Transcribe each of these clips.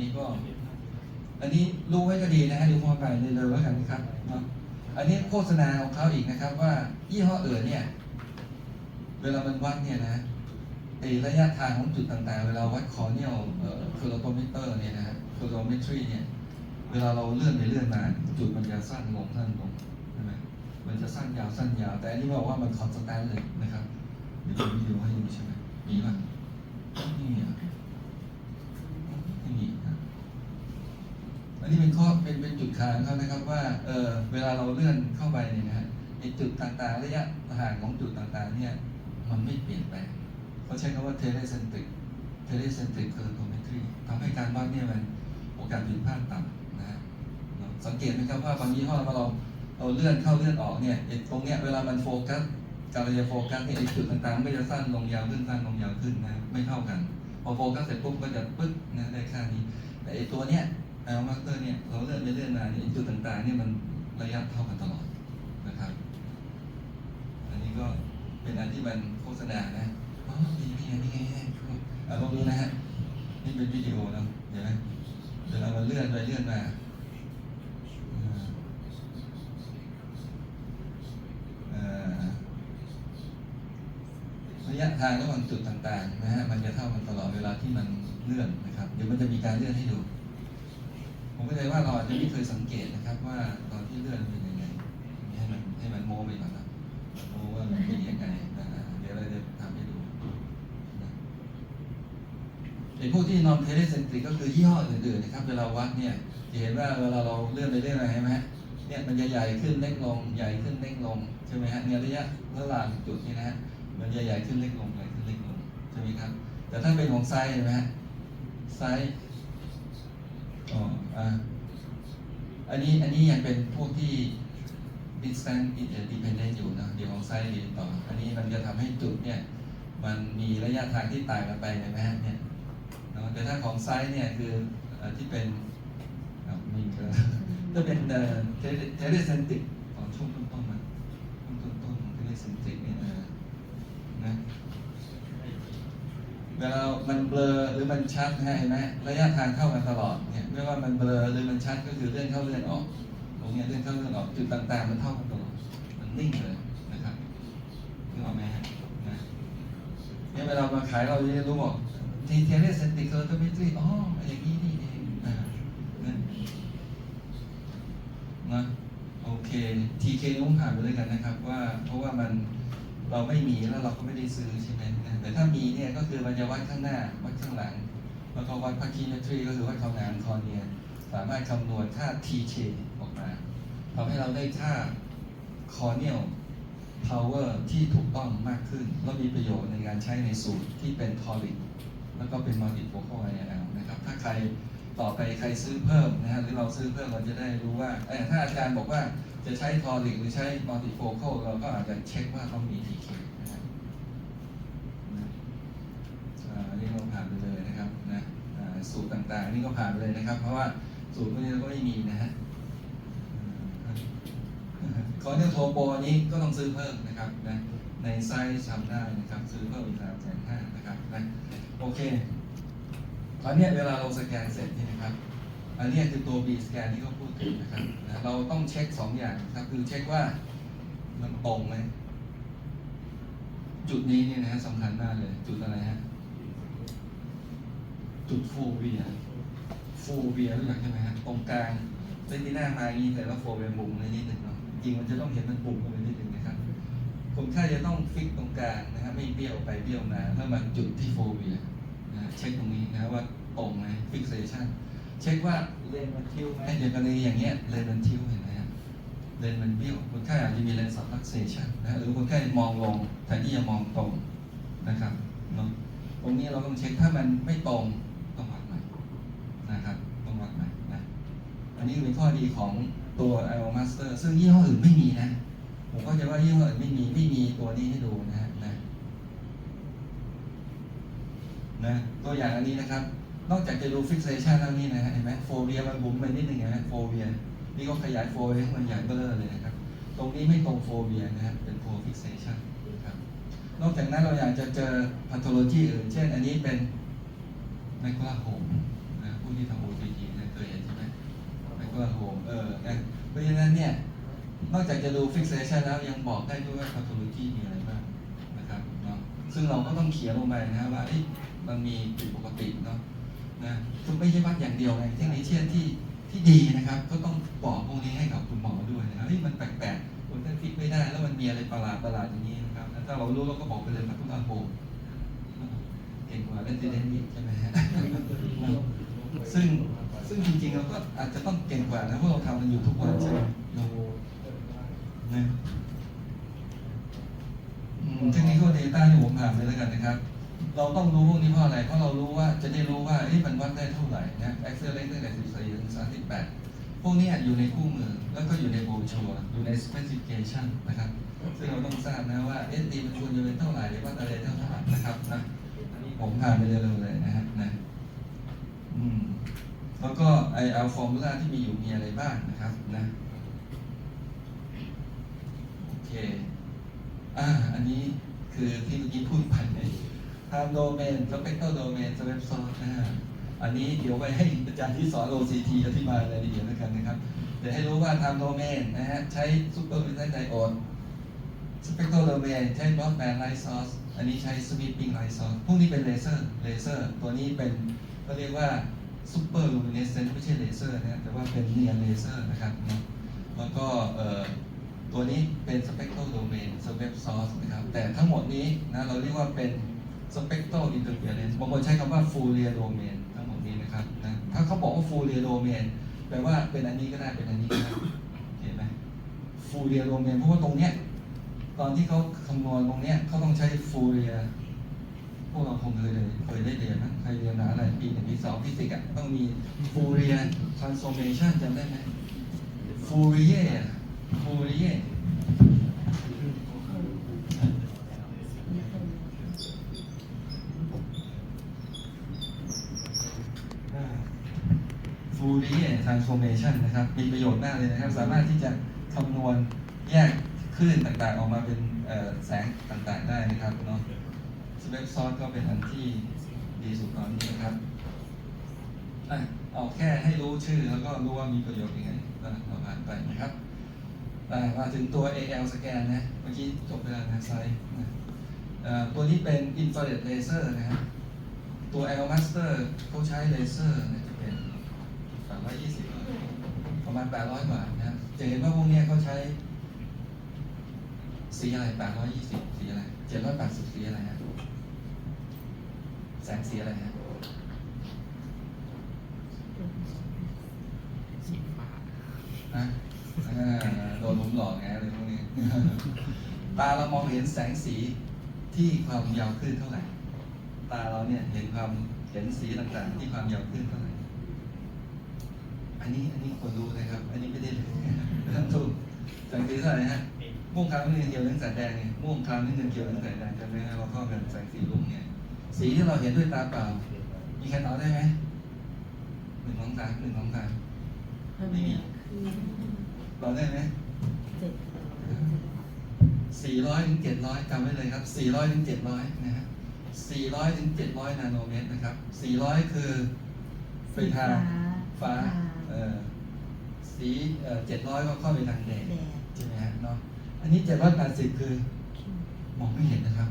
นี้ก็ อันนี้รู้ไว้ก็ดีนะฮะดูความไปเลยเลยแล้วกันนะครับเนาะอันนี้โฆษณาของเขาอีกนะครับ ว่ายี่ห้อเอื่นเนี่ย เวลามันวัดเนี่ยนะไอระยะทางของจุดต่างๆ เวลาวัดคอเนียลเอ่อคิโลโมเตอร์เนี่ยนะฮะคิโลเมตรีเนี่ย เวลาเราเลื่อนไปเลื่อนมาจุดมันจะสั้นลงสั้นลงใช่ไหมมันจะสั้นยาวสั้นยาว แต่อันนี้บอกว่ามันคอนสแตนเลยนะครับเดี๋ยวมีดูให้ดูใช่ไหมมีป่ะไม่อะไม่มีนะอั นนี้เป็นข้อเป็นเป็นจุดขายของเขานะครับว่าเออเวลาเราเลื่อนเข้าไปเนี่ยนะฮะไอจุดต่างๆ ระยะห่างของจุดต่างๆเนี่ยมันไม่เปลี่ยนแปลงเขาใช้คำว่าเทเลเซนติกเทเลเซนติกคือโทเมตรีทำให้การวัดเนี่ยมันโอกาสผิดพลาดต่ำนะฮะสังเกตไหมครับว่าบางยี่ห้อเราเราเราเลื่อนเข้าเลื่อนออกเนี่ยตรงเนี้ยเวลามันโฟกัสการเราจะโฟกัสเนี่ยจุดต่างๆ ไม่จะสั้นลงยาวขึ้นสั้นลงยาวขึ้นนะไม่เท่ากัน พอโฟกัสเสร็จปุ๊บก็จะปึ๊กนะได้ค่านี้ แต่ไอ้ตัวเนี้ย แอลมาสเตอร์เนี่ยเราเลื่อนไปเลื่อนมาเนี่ยจุดต่างๆเนี่ยมันระยะเท่ากันตลอดนะครับ อันนี้ก็เป็นอันที่มันโฆษณานะอ๋อนี่นี่นี่ไงอะลองดูนะฮะนี่เป็นวิดีโอนะเห็นไหมเวลามันเลื่อนไปเลื่อนมาอ่าอ่าระยะทางระหว่างจุดต่างๆนะฮะมันจะเท่ากันตลอดเวลาที่มันเลื่อนนะครับ เดี๋ยวมันจะมีการเลื่อนให้ดู ผมเข้าใจว่าเราอาจจะไม่เคยสังเกตนะครับ ว่าตอนที่เลื่อนเป็นยังไง ให้มันให้มันโม้ไปก่อนนะโม้ว่ามันเป็นยังไงนะเดี๋ยวเราจะทำให้ดูนะไอ้พวกที่นอนเทเลเซนตริกก็คือยี่ห้ออื่นๆนะครับเวลาวัดเนี่ยจะเห็นว่าเวลาเราเลื่อนไปเรื่อยๆใช่ไหมเนี่ยมันจะใหญ่ขึ้นเล็กลงใหญ่ขึ้นเล็กลงใช่ไหมฮะเนี่ยระยะระหว่างจุดนี่นะฮะมันจะใหญ่ขึ้นเล็กลงใหญ่ขึ้นเล็กลงใช่ไหมครับ แต่ถ้าเป็นของไซส์เห็นไหมฮะไซส์ อ๋ออ่าอันนี้อันนี้ยังเป็นพวกที่ distance dependent อยู่นะเดี๋ยวของไซส์เรียนต่อ อันนี้มันจะทำให้จุดเนี่ยมันมีระยะทางที่ต่างกันไปในแม่เนี่ยนะแต่ถ้าของไซส์เนี่ยคือที่เป็นมีก็ถ้าเป็นเทเลเซนติกของช่วงต้นๆมันช่วงต้นๆของเทเลเซนติกเนี่ยเออนะ เวลามันเบลอหรือมันชัดนะฮะเห็นไหมระยะทางเท่ากันตลอดเนี่ยไม่ว่ามันเบลอหรือมันชัดก็คือเลื่อนเข้าเลื่อนออกตรงเนี้ยเลื่อนเข้าเลื่อนออกจุดต่างๆ มันเท่ากันตลอดมันนิ่งเลยนะครับนึกออกไหมฮะนะเนี่ยเวลามาขายเราจะรู้บอกทีเทเลเซนติเกอร์ตัวเมตรีอ๋ออย่างนี้นี่เองอ่นะนะโอเคทีเคต้องผ่านไปด้วยกันนะครับว่าเพราะว่ามัน เราไม่มีแล้วเราก็ไม่ได้ซื้อใช่ไหมแต่ถ้ามีเนี่ยก็คือมันจะวัดข้างหน้าวัดข้างหลัง แล้วก็วัดพาคีเมตรีก็คือวัดความหนาของคอเนียสามารถคำนวณค่า TK ออกมาทำให้เราได้ค่า corneal power ที่ถูกต้องมากขึ้น แล้วมีประโยชน์ในการใช้ในสูตรที่เป็น toric แล้วก็เป็น multifocal INL นะครับ ถ้าใครต่อไปใครซื้อเพิ่มนะฮะหรือเราซื้อเพิ่มเราจะได้รู้ว่าเอ้ยถ้าอาจารย์บอกว่า จะใช้ toric หรือใช้ multifocal เราก็อาจจะเช็คว่าต้องมี TK นะครับนะอันนี้เราผ่านไปเลยนะครับนะสูตรต่างๆนี่ก็ผ่านไปเลยนะครับ เพราะว่าสูตรพวกนี้เราก็ไม่มีนะฮะคอร์เนโทโปอันนี้ก็ต้องซื้อเพิ่มนะครับนะในไซส์ทำได้นะครับ ซื้อเพิ่มอีกสามแสนห้านะครับนะโอเคตอนนี้เวลาเราสแกนเสร็จนี่นะครับ อันนี้คือตัว B สแกนที่เขาพูดถึงนะครับนะเราต้องเช็คสองอย่างครับคือเช็คว่ามันตรงไหมจุดนี้เนี่ยนะฮะสำคัญมากเลย จุดอะไรฮะ จุดฟูเวียฟูเวียรู้จักใช่ไหมฮะตรงกลางเส้นที่หน้ามาอย่างนี้แต่ว่าโฟเวียบุ๋มเลยนิดหนึ่งเนาะจริงมันจะต้องเห็นมันบุ๋มลงไปนิดหนึ่งนะครับคนไข้จะต้องฟิกตรงกลางนะครับไม่เบี้ยวไปเบี้ยวมาแล้วมาจุดที่โฟเวียนะเช็คตรงนี้นะว่าตรงไหมฟิกเซชัน เช็คว่าเลนมันทิวไหมอย่างกรณีอย่างเงี้ยเลนมันทิวเห็นไหมฮะเลนมันเบี้ยวคนไข้อาจจะมีเลนสับลักเซชันนะหรือคนไข้มองลงแทนที่จะมองตรงนะครับเนาะตรงนี้เราต้องเช็คถ้ามันไม่ตรงต้องวัดใหม่นะครับต้องวัดใหม่นะอันนี้เป็นข้อดีของตัว i o Master ซึ่งยี่ห้ออื่นไม่มีนะ ผมก็จะว่ายี่ห้ออื่นไม่มีไม่มีตัวนี้ให้ดูนะฮะนะนะตัวอย่างอันนี้นะครับ นอกจากจะดู fixation แล้วนี่นะฮะเห็นไหมโฟเวียมันบุ๋มไปนิดหนึ่งนะโฟเวียนี่ก็ขยายโฟเวียให้มันใหญ่เบ้อเลยนะครับ ตรงนี้ไม่ตรงโฟเวียนะฮะเป็นโฟ fixation นะครับนอกจากนั้นเราอยากจะเจอ pathology อื่น เช่น อันนี้เป็นไมโครโฮมนะนะผู้ที่ทำ OCT เนี่ยเคยเห็นใช่ไหมไมโครโฮมเออนะเพราะฉะนั้นเนี่ยนอกจากจะดู fixation แล้วยังบอกได้ด้วยว่า pathology มีอะไรบ้างนะครับเนาะซึ่งเราก็ต้องเขียนลงไปนะว่าเอ้ยมันมีผิดปกติเนาะ นะคือไม่ใช่วัดอย่างเดียวไงเทคนิคเชียนที่ที่ดีนะครับ ก็ต้องบอกพวกนี้ให้กับคุณหมอด้วยนะเฮ้ยมันแปลกๆคนท่านฟิกไม่ได้แล้วมันมีอะไรประหลาดประหลาดๆอย่างนี้นะครับแล้วถ้าเรารู้เราก็บอกไปเลยกับทุกอาโปเก่งกว่าเล่นเดนอีกใช่ไหมฮะซึ่งซึ่งจริงๆเราก็อาจจะต้องเก่งกว่านะเพราะเราทำมันอยู่ทุกวันใช่ไหมเรานะอืมเทคนิคเดต้าที่ผมผ่านไปแล้วกันนะครับ เราต้องรู้พวกนี้เพราะอะไร เพราะเรารู้ว่าจะได้รู้ว่าเอ๊ะมันวัดได้เท่าไหร่นะ accelerate ตั้งแต่14ถึง38พวกนี้อยู่ในคู่มือ แล้วก็อยู่ในโบรชัวร์อยู่ใน specification นะครับ ซึ่งเราต้องทราบนะว่า SD มันควรจะเป็นเท่าไหร่หรือว่าอะไรเท่าไหร่นะครับนะผมผ่านไปเร็วๆเลยนะฮะนะอืมแล้วก็ไอเอาฟอร์มูลาที่มีอยู่มีอะไรบ้างนะครับนะโอเคอ่าอันนี้คือที่เมื่อกี้พูดไปใน ทางโดเมนสเปกเตอร์โดเมนสเปซซอสนะฮะอันนี้เดี๋ยวไปให้อาจารย์ที่สอน OCT อธิบายรายละเอียดแล้วกันนะครับเดี๋ยวให้รู้ว่าทางโดเมนนะฮะใช้ซูเปอร์วิสัยไดโอดสเปกโตรโดเมนใช้บล็อกแบนไลท์ซอสอันนี้ใช้สวีปปิ้งไลท์ซอสพวกนี้เป็นเลเซอร์เลเซอร์ตัวนี้เป็นก็เรียกว่าซูเปอร์ลูมิเนสเซนต์ไม่ใช่เลเซอร์นะแต่ว่าเป็นเนียนเลเซอร์นะครับนะแล้วก็เอ่อตัวนี้เป็นสเปกโตรโดเมนสเวปซอสนะครับแต่ทั้งหมดนี้นะเราเรียกว่าเป็น สเปกโตรอินเตอร์เฟเรนซ์บางคนใช้คำว่าฟูเรียโดเมนทั้งหมดนี้นะครับนะถ้าเขาบอกว่าฟูเรียโดเมนแปลว่าเป็นอันนี้ก็ได้เป็นอันนี้ก็ได้เห็นไหมฟูเรียโดเมนเพราะว่าตรงเนี้ยตอนที่เขาคำนวณตรงเนี้ยเขาต้องใช้ฟูเรียพวกเราคงเคยเลยเคยได้เรียนนะเคยเรียนนะอะไรปีหนึ่งปีสองฟิสิกส์อะต้องมีฟูเรีย transformation จำได้ไหมฟูเรียฟูเรียฟูเรีย transformation นะครับ มีประโยชน์มากเลยนะครับ สามารถที่จะคำนวณแยกคลื่นต่างๆ ออกมาเป็นแสงต่างๆ ได้นะครับเนาะสเปซซอสก็เป็นอันที่ดีสุดตอนนี้นะครับอะเอาแค่ให้รู้ชื่อแล้วก็รู้ว่ามีประโยชน์ยังไงก็เราผ่านไปนะครับอ่มาถึงตัว AL สแกนนะ เมื่อกี้จบไปแล้วนะไซส์ตัวนี้เป็น infrared laser นะครับตัว L Master เขาใช้เลเซอร์นะจะเป็น820ประ มาณ 800 บาทนะครับจะเห็นว่าพวกนี้เขาใช้ สีอะไร 820 สีอะไร 780 สีอะไรฮะแสงสีอะไรฮะสีฟ้าฮะโดนผมหลอกไงอะไรพวกนี้ ตาเรามองเห็นแสงสีที่ความยาวคลื่นเท่าไหร่ ตาเราเนี่ยเห็นความเห็นสีต่างๆ ที่ความยาวคลื่นเท่าไหร่ นนี้อันนี้ควรรู้นะครับ อันนี้ไม่ได้เลยท่านถูกแสงสีเท่าไหร่ฮะ ม่วงครามนี่เกี่ยวเรื่องสายแดงไงม่วงครามนี่เกี่ยวเรื่องสายแดงจำได้ไหมเราเข้ากันแสงสีลุงเนี่ย สีที่เราเห็นด้วยตาเปล่า มีใครตอบได้ไหมหนึ่งสองสามหนึ่งสองสามไม่มีตอบได้ไหมสี่ร้อยถึงเจ็ดร้อยจำไว้เลยครับสี่ร้อยถึงเจ็ดร้อยนะฮะสี่ร้อยถึงเจ็ดร้อยนาโนเมตรนะครับสี่ร้อยคือไปทางฟ้าเออ สีเจ็ดร้อยก็เข้าไปทางแดงแดดใช่ไหมฮะเนาะอันนี้เจ็ดร้อยแปดสิบคือมองไม่เห็นนะครับ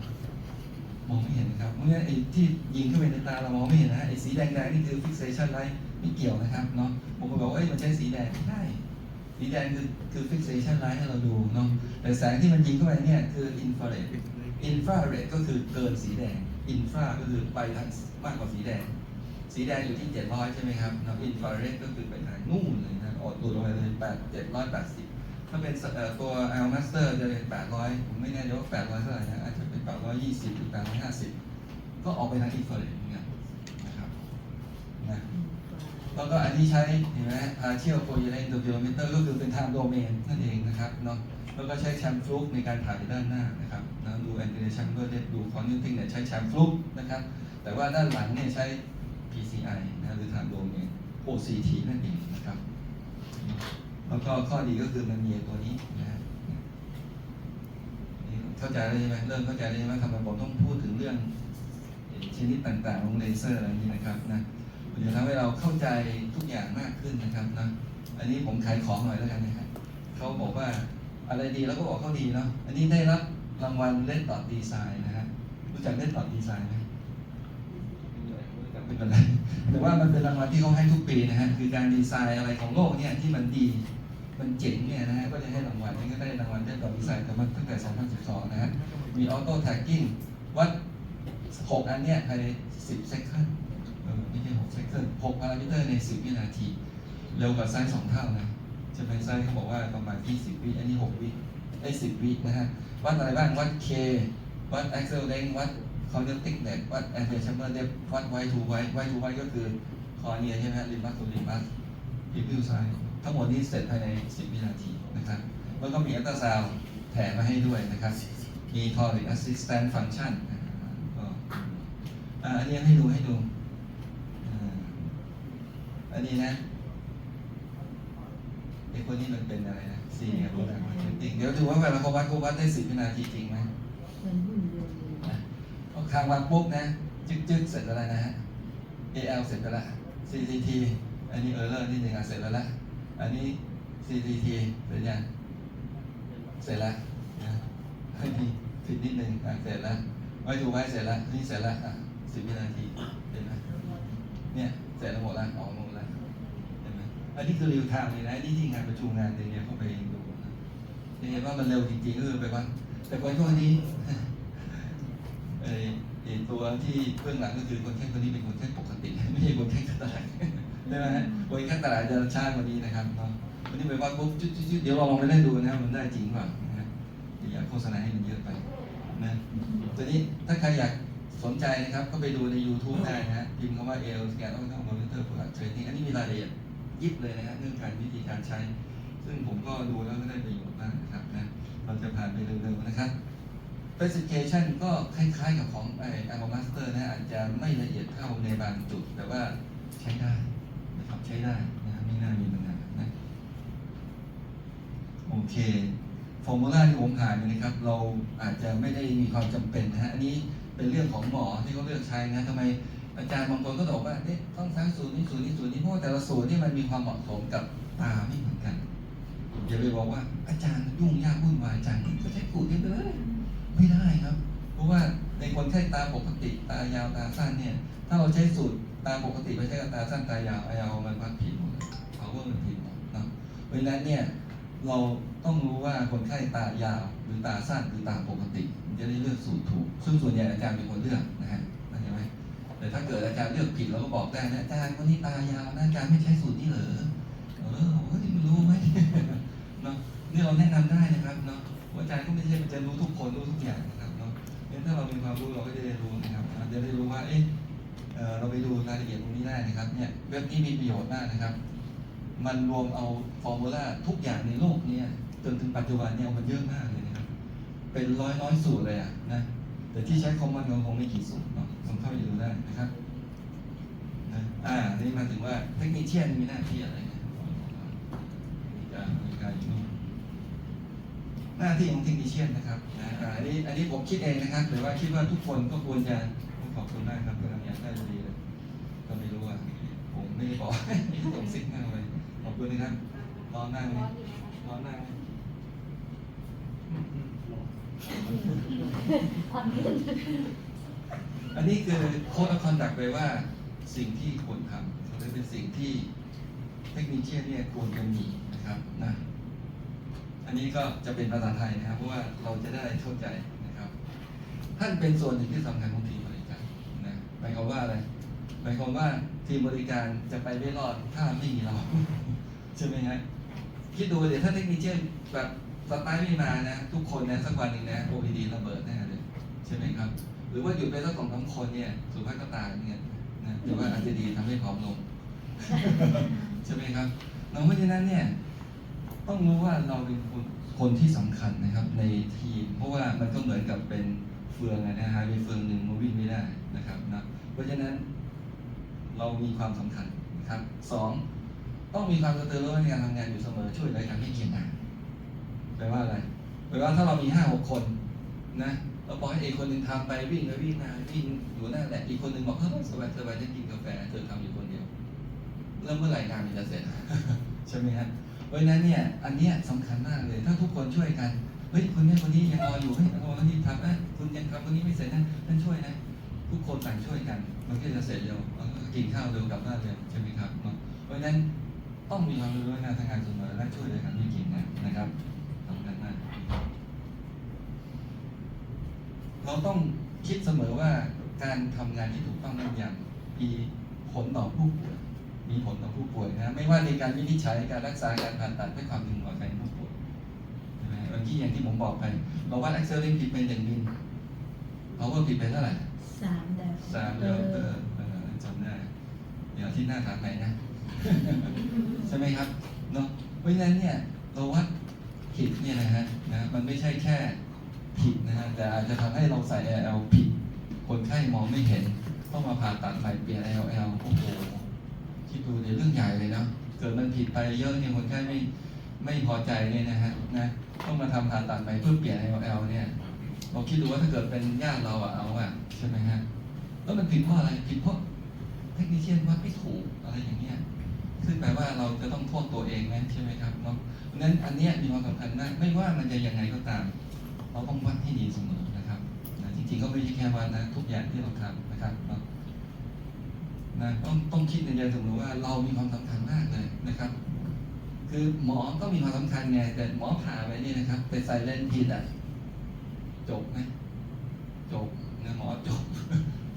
มองไม่เห็นนะครับเมื่อไอ้ที่ยิงเข้าไปในตาเรามองไม่เห็นนะไอ้สีแดงๆนี่คือ fixation light ไม่เกี่ยวนะครับเนาะบางคนบอกว่าเอ้ยมันใช้สีแดงไม่ได้สีแดงคือคือ fixation light ให้เราดูเนาะแต่แสงที่มันยิงเข้าไปเนี่ยคือ infrared infrared ก็คือเกินสีแดง infra ก็คือไปทางมากกว่าสีแดง สีแดงอยู่ที่ 700 ใช่ไหมครับเนาะ infrared ก็คือไปทางนู่นเลยนะออกตัวลงไปเลย8 780 ถ้าเป็นเอ่อตัว L Master จะเป็น 800 ผมไม่แน่ใจว่า 800 เท่าไหร่นะอาจจะเป็น 820 หรือ 850 ก็ออกไปทางอินฟราเรดเหมือนกันนะครับนะแล้วก็อันนี้ใช้เห็นไหม partial coherent interferometer ก็คือเป็น time domain นั่นเองนะครับเนาะแล้วก็ใช้แชมฟลุกในการถ่ายด้านหน้านะครับนะดู angular chamber เรียดู conducting เนี่ยใช้แชมฟลุกนะครับแต่ว่าด้านหลังเนี่ยใช้ PCI นะหรือ time domain OCT นั่นเองนะครับ แล้วก็ข้อดีก็คือมันมีตัวนี้นะเข้าใจแล้ใช่ไหมเริ่มเข้าใจแล้ใช่ไหมทำไมผมต้องพูดถึงเรื่องชนิดต่างๆของเลเซอร์อะไรนี้นะครับนะมันจะทำให้เราเข้าใจทุกอย่างมากขึ้นนะครับนะอันนี้ผมขายของหน่อยแล้วกันนะครับเขาบอกว่าอะไรดีแล้วก็บอกเขาดีเนาะอันนี้ได้รับรางวัลเล่นดอทดีไซน์นะฮะรู้จักเล่นดอทดีไซน์ไหม ไม่เป็นไรแต่ว่ามันเป็นรางวัลที่เขาให้ทุกปีนะฮะคือการดีไซน์อะไรของโลกเนี่ยที่มันดีมันเจ๋งเนี่ยนะฮะก็จะให้รางวัลนี่ก็ได้รางวัลเล่นดอทดีไซน์แต่มาตั้งแต่ 2012 นะฮะมีออโต้แท็กกิ้งวัด 6 อันเนี่ยภายใน 10 เซคันเออไม่ใช่6เซคัน6พารามิเตอร์ใน 10 วินาที เร็วกว่าไซส์2เท่านะใช่ไหมไซส์เขาบอกว่าประมาณ 20 วิอันนี้ 6 วิไอ้10 วินะฮะวัดอะไรบ้างวัด K วัด Axel Length วัด Corneal Thickness วัด Anterior Chamber Depth วัด Y to Y Y to Y ก็คือคอเนียใช่ไหมลิมบัส to ลิมบัส pupil size ทั้งหมดนี้เสร็จภายใน 10 วินาทีนะครับแล้วก็มีอัลตราซาวด์แถมมาให้ด้วยนะครับ มี Toric Assistant Function อ่าก็อ่าอันนี้ให้ดูให้ดูอ่าอันนี้นะไอ้คนนี้มันเป็นอะไรนะซีเนี่ยรู้นะเดี๋ยวดูว่าเวลาเขาวัดเขาวัดได้10วินาทีจริงไหม คางวางปุ๊บนะ จึ๊กจึ๊กเสร็จแล้วนะฮะ AL เสร็จไปแล้ว CCT อันนี้เออร์เลอร์นิดหนึ่งอะเสร็จแล้วอันนี้ CCT เสร็จยังเสร็จแล้วนะอันนี้ผิดนิดนึงอะเสร็จแล้วไว้ถูกไว้เสร็จแล้วนี่เสร็จแล้วอะสิบวินาทีเห็นไหมเนี่ยเสร็จแล้วหมดล้วออกหมดล้วเห็นไหมอันนี้คือรีวไทม์เลยนะนี่ที่งานประชุมงานเนี่ยเขาไปดูนะเห็นว่ามันเร็วจริงๆก็คือไปว่าแต่คนพวกนี้ ไอ้ไอ้ตัวที่เบื้องหลังก็คือคนแค่คนนี้เป็นคนแค่ปกติไม่ใช่คนแค่ขั้นตลาดใช่ไหมฮะคนแค่ตลาดจะช้ากว่านี้นะครับเนาะวันนี้ไปว่าปุ๊บจุ๊ดจุ๊ดจุ๊ดเดี๋ยวเราลองไปเล่นดูนะครับมันได้จริงเปล่านะฮะอย่าโฆษณาให้มันเยอะไปนะตัวนี้ถ้าใครอยากสนใจนะครับก็ไปดูใน YouTube ได้นะฮะพิมพ์คำว่า AL Scan Optical Monitor Product Training อันนี้มีรายละเอียดยิบเลยนะฮะเรื่องการวิธีการใช้ ซึ่งผมก็ดูแล้วก็ได้ประโยชน์มากนะครับนะเราจะผ่านไปเร็วๆนะครับ specification ก็คล้ายๆกับของไอ้ Apple Master นะอาจจะไม่ละเอียดเท่าในบางจุด แต่ว่าใช้ได้นะครับใช้ได้นะครับไม่น่ามีปัญหานะโอเคฟอร์มูลาที่ผมผ่านเนี่ยนะครับ เราอาจจะไม่ได้มีความจำเป็นนะฮะอันนี้เป็นเรื่องของหมอที่เขาเลือกใช้นะทำไมอาจารย์บางคนก็บอกว่าเนี่ยต้องใช้สูตรนี้สูตรนี้สูตรนี้เพราะแต่ละสูตรนี่มันมีความเหมาะสมกับตาไม่เหมือนกันอย่าไปบอกว่าอาจารย์ยุ่งยากวุ่นวายอาจังก็ใช้สูตรนี้ไปเลย ไม่ได้ครับ เพราะว่าในคนไข้ตาปกติตายาวตาสั้นเนี่ย ถ้าเราใช้สูตรตาปกติไปใช้กับตาสั้นตายาวตายาวมันวัดผิดหมดเขาว่ามันผิดหมดนะเพราะฉะนั้นเนี่ยเราต้องรู้ว่าคนไข้ตายาวหรือตาสั้นหรือตาปกติจะได้เลือกสูตรถูก ซึ่งส่วนใหญ่อาจารย์เป็นคนเลือกนะฮะเข้าใจไหมแต่ถ้าเกิดอาจารย์เลือกผิดเราก็บอกได้นะอาจารย์คนนี้ตายาวนะอาจารย์ไม่ใช้สูตรนี้เหรอเออโอ้ยไม่รู้ไหมเนาะนี่ยเราแนะนำได้นะครับเนาะ อาจารย์ก็ไม่ใช่มันจะรู้ทุกคนรู้ทุกอย่างนะครับเนาะงั้นถ้าเรามีความรู้เราก็จะได้รู้นะครับอาจะได้รู้ว่าเอ๊ะเอ่อเราไปดูรายละเอียดตรงนี้ได้นะครับเนี่ยเว็บนี้มีประโยชน์มากนะครับ มันรวมเอาฟอร์มูลาทุกอย่างในโลกเนี่ยจนถึงปัจจุบันเนี่ยมันเยอะมากเลยนะครับ เป็นร้อยร้อยสูตรเลยอะนะแต่ที่ใช้คอมมอนด์คงไม่กี่สูตรเนาะลองเข้าไปดูได้นะครับนะอ่านี่มาถึงว่าเทคนิคเชียนมีหน้าที่อะไรเนี่ยมีการมีการอยู่นู่น หน้าที่ของเทคนิชเชียนนะครับนะอันนี้อันนี้ผมคิดเองนะครับหรือว่าคิดว่าทุกคนก็ควรจะขอบคุณมากครับกำลังอยากได้ดีเลยก็ไม่รู้ว่าผมไม่ได้บอกไม่ตรงซิกมากเลยขอบคุณนะครับร้อนนั่งไหมร้อนนั่งไหมอันนี้คือโค้ดคอนดักไปว่าสิ่งที่ควรทำหรือเป็นสิ่งที่เทคนิชเชียนเนี่ยควรจะมีนะครับนะ อันนี้ก็จะเป็นภาษาไทยนะครับ เพราะว่าเราจะได้เข้าใจนะครับ ท่านเป็นส่วนหนึ่งที่สำคัญของทีมบริการนะหมายความว่าอะไรหมายความว่าทีมบริการจะไปไม่รอดถ้าไม่มีเราใช่ไหมฮะคิดดูเดี๋ยวถ้าเทคนิคเช่นแบบสไตล์ไม่มานะ ทุกคนนะสักวันหนึ่งนะ OPD ระเบิดแน่เลยใช่ไหมครับ หรือว่าหยุดไปสักสองสาคนเนี่ยสุดท้ายก็ตายเนี่ยนะแต่ว่าอาจจะดีทำให้ผอมลง ใช่ไหมครับเพราะฉะนั้นเนี่ย ต้องรู้ว่าเราเป็นคนคนที่สำคัญนะครับในทีม เพราะว่ามันก็เหมือนกับเป็นเฟืองนะฮะมีเฟืองหนึ่งมันวิ่งไม่ได้นะครับนะเพราะฉะนั้นเรามีความสำคัญนะครับสองต้องมีความกระตือรือร้นในการทำงานอยู่เสมอช่วยเหลือกันไม่เกียจหนานแปลว่าอะไรแปลว่าถ้าเรามีห้าหกคนนะเราบอกให้เอกคนหนึ่งทำไปวิ่งไปวิ่งมาวิ่งอยู่นั่นแหละอีกคนหนึ่งบอกเฮ้ยสบายสบายจะกินกาแฟเธอทำอยู่คนเดียวแล้วเมื่อไหร่งานมันจะเสร็จใช่ไหมฮะ เพราะฉะนั้นเนี่ยอันเนี้ยสำคัญมากเลย ถ้าทุกคนช่วยกันเฮ้ยคนนี้คนนี้ยังรออยู่เฮ้ยรอคนนี้ทำนะคุณยังทำคนนี้ไม่เสร็จนะนั่นช่วยนะ ทุกคนต่างช่วยกัน มันก็จะเสร็จเร็วมันก็กินข้าวเร็วกลับบ้านเร็วใช่ไหมครับเพราะฉะนั้นต้องมีความรู้ในการทำงานเสมอและช่วยเหลือกันด้วยจริงนะนะครับสำคัญมากเราต้องคิดเสมอว่าการทำงานที่ถูกต้องนั้นอย่างมีผลต่อผู้ป่วย มีผลต่อผู้ป่วยนะไม่ว่าในการวินิจฉัยการรักษาการผ่าตัดเพื่อความพึงพอใจของผู้ป่วยใช่ไหมเมื่อกี้อย่างที่ผมบอกไปเราวัดแอคเซลเลนผิดไปหนึ่งมิลเราก็ผิดไปเท่าไหร่สามดาวสามเดลเตอร์เออจำได้เดี๋ยวที่หน้าถามไหนนะ ใช่ไหมครับเนาะเพราะฉะนั้นเนี่ยเราวัดผิดเนี่ยนะฮะนะมันไม่ใช่แค่ผิดนะฮะแต่อาจจะทำให้เราใส่ LL ผิด คนไข้มองไม่เห็น ต้องมาผ่าตัดใส่เปลี่ยน LL โอ้โห คิดดูในเรื่องใหญ่เลยเนาะเกิดมันผิดไปเยอะเนี่ยคนไข้ไม่ไม่พอใจเนี่ยนะฮะนะต้องมาทำผ่าตัดไปเพื่อเปลี่ยน LL เนี่ยเราคิดดูว่าถ้าเกิดเป็นญาติเราอะเอาอะใช่ไหมฮะแล้วมันผิดเพราะอะไรผิดเพราะเทคนิคเชียนวัดไม่ถูกอะไรอย่างเงี้ยซึ่งแปลว่าเราจะต้องโทษตัวเองนะใช่ไหมครับเนาะเพราะฉะนั้นอันเนี้ยมีความสำคัญมากไม่ว่ามันจะยังไงก็ตาม เราต้องวัดให้ดีเสมอนะครับนะจริงๆก็ไม่ใช่แค่วัดนะทุกอย่างที่เราทำนะครับเนาะ นะต้องต้องคิดในใจเสมอว่าเรามีความสำคัญมากเลยนะครับ คือหมอก็มีความสำคัญไง แต่หมอผ่าไปนี่นะครับ ไปใส่เลนส์ผิดอะ จบไหมจบนะหมอจบ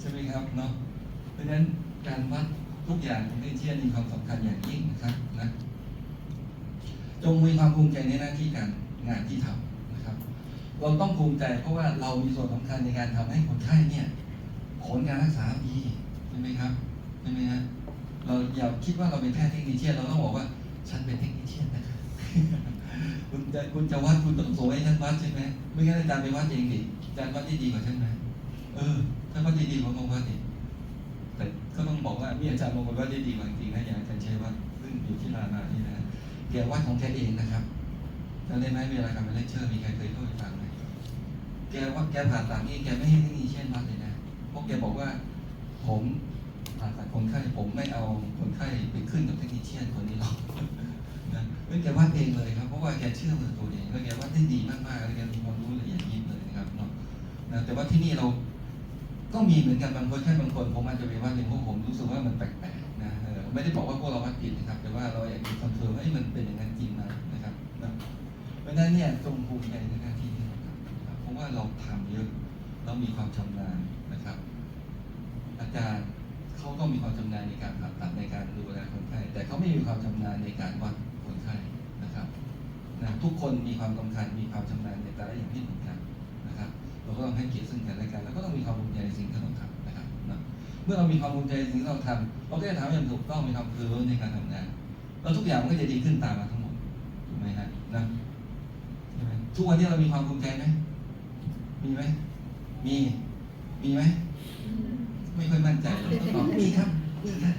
ใช่ไหมครับเนาะเพราะฉะนั้นการวัดทุกอย่างของเอเชียนมีความสำคัญอย่างยิ่งนะครับนะจงมีความภูมิใจในหน้าที่การงานที่ทำนะครับ เราต้องภูมิใจเพราะว่าเรามีส่วนสำคัญในการทำให้คนไข้เนี่ยผลการรักษาดีใช่ไหมครับ ใช่ไหมฮะเราอย่าคิดว่าเราเป็นแค่เทคนิคเชียนเราต้องบอกว่า ฉันเป็นเทคนิคเชียนนะครับคุณจะคุณจะวัดคุณต้องส่งให้ฉันวัดใช่ไหมไม่งั้นอาจารย์ไปวัดเองดิอาจารย์วัดได้ดีกว่าฉันไหมเออ ถ้าวัดได้ดีผมก็วัดดิแต่ก็ต้องบอกว่ามีอาจารย์บางคนวัดได้ดีกว่าจริงๆนะอย่างอาจารย์ชัยวัดซึ่งอยู่ที่รามานี่นะแกวัดของแกเองนะครับจำได้ไหมเวลาการไปเลคเชอร์มีใครเคยเล่าให้ฟังไหมแกว่าแกผ่าตัดนี่แกไม่ให้เทคนิคเชียนวัดเลยนะเพราะแกบอกว่าผม ผ่าตัดคนไข้ผมไม่เอาคนไข้ไปขึ้นกับเทคนิคเชียนคนนี้หรอกนะเฮ้ยแกวาดเองเลยครับเพราะว่าแกเชื่อมือตัวเองแล้วแกวาดได้ดีมากๆแล้วแกมีความรู้ละเอียดยิบเลยนะครับเนาะนะแต่ว่าที่นี่เราก็มีเหมือนกันบางคนแค่บางคนผมอาจจะไปวาดเองเพราะผมรู้สึกว่ามันแปลกๆนะไม่ได้บอกว่าพวกเราวาดผิดนะครับ แต่ว่าเราอยากจะคอนเฟิร์มว่ามันเป็นอย่างนั้นจริงไหมนะครับนะเพราะฉะนั้นเนี่ยจงภูมิใจในหน้าที่ที่เราทำนะครับเพราะว่าเราทำเยอะเรามีความชำนาญนะครับ อาจารย์ เขาก็มีความชำนาญในการผ่าตัดในการดูแลคนไข้แต่เขาไม่มีความชำนาญในการวัดคนไข้นะครับนะทุกคนมีความสำคัญมีความชำนาญในแต่ละอย่างที่เหมือนกันนะครับเราก็ต้องให้เกียรติซึ่งกันและกันแล้วก็ต้องมีความภูมิใจในสิ่งที่เราทำนะครับนะเมื่อเรามีความภูมิใจในสิ่งที่เราทำเราก็จะทำอย่างถูกต้องมีความคือในการทำงานแล้วทุกอย่างมันก็จะดีขึ้นตามมาทั้งหมดถูกไหมฮะนะใช่ไหมทุกวันนี้เรามีความภูมิใจไหมมีไหมมีมีไหม ไม่ค่อยมั่นใจเลยต้องตอบมีครับมีครับ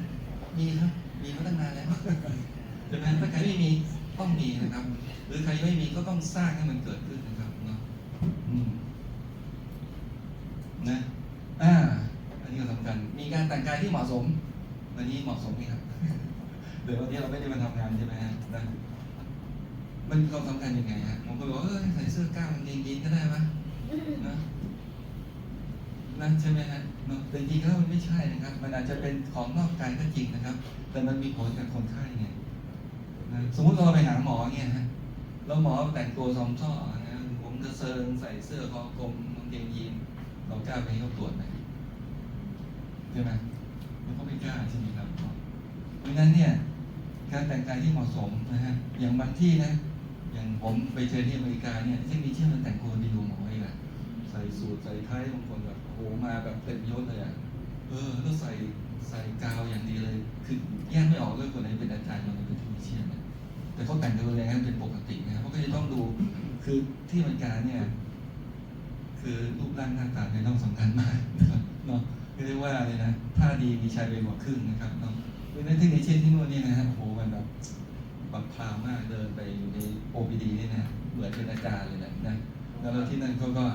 มีครับ มีมาตั้งนานแล้วใช่ไหมถ้าใครไม่มีต้องมีนะครับ หรือใครไม่มีก็ต้องสร้างให้มันเกิดขึ้นนะครับเนาะอืมนะอ่าอันนี้ก็สำคัญ มีการแต่งกายที่เหมาะสม วันนี้เหมาะสมไหมครับเดี๋ยววันนี้เราไม่ได้มาทำงานใช่ไหมฮะนะมันมีความสำคัญยังไงฮะบางคนบอกว่าเออใส่เสื้อกล้ามกางเกงยีนก็ได้ปะนะนั่นใช่ไหมฮะเนอะ แต่จริงๆแล้วมันไม่ใช่นะครับ มันอาจจะเป็นของนอกกายก็จริงนะครับ แต่มันมีผลกับคนไข้ไงนะสมมุติเราไปหาหมอเงี้ยฮะแล้วหมอแต่งตัวซอมซ่อนะผมกระเซิงใส่เสื้อคอกลมกางเกงยีนเรากล้าไปให้เขาตรวจไหมใช่ไหมมันก็ไม่กล้าใช่ไหมครับเพราะฉะนั้นเนี่ยการแต่งกายที่เหมาะสมนะฮะอย่างบางที่นะ อย่างผมไปเจอที่อเมริกาเนี่ยทคนิคเชื่อมันแต่งตัวดีดูหมอเองอะ ใส่สูทใส่ไทยบางคนแบบโอ้โหมาแบบเต็มยศเลยอะเออแล้วใส่ใส่กาวอย่างดีเลย คือแยกไม่ออกเลยคนไหนเป็นอาจารย์คนไหนเป็นทคนิคเชียนเนี่ยแต่เขาแต่งตัวแรงเป็นปกตินะเพราก็จะต้องดูคือที่อเมริกาเนี่ย คือรูปร่างหน้าตาเนี่ยต้องสำคัญมากนะครับเนาะเรียกว่าเลยนะท่าดีมีชายเป็นกว่าครึ่งนะครับเนาะเพราะนั้นเทคนิคเชียนที่นู่นเนี่ยนะฮะโอ้โหมันแบบแบบพราวมากเดินไปอยู่ใน OPD นี่นะเหมือนเป็นอาจารย์เลยแหละนะแล้วที่นั่นเขาก็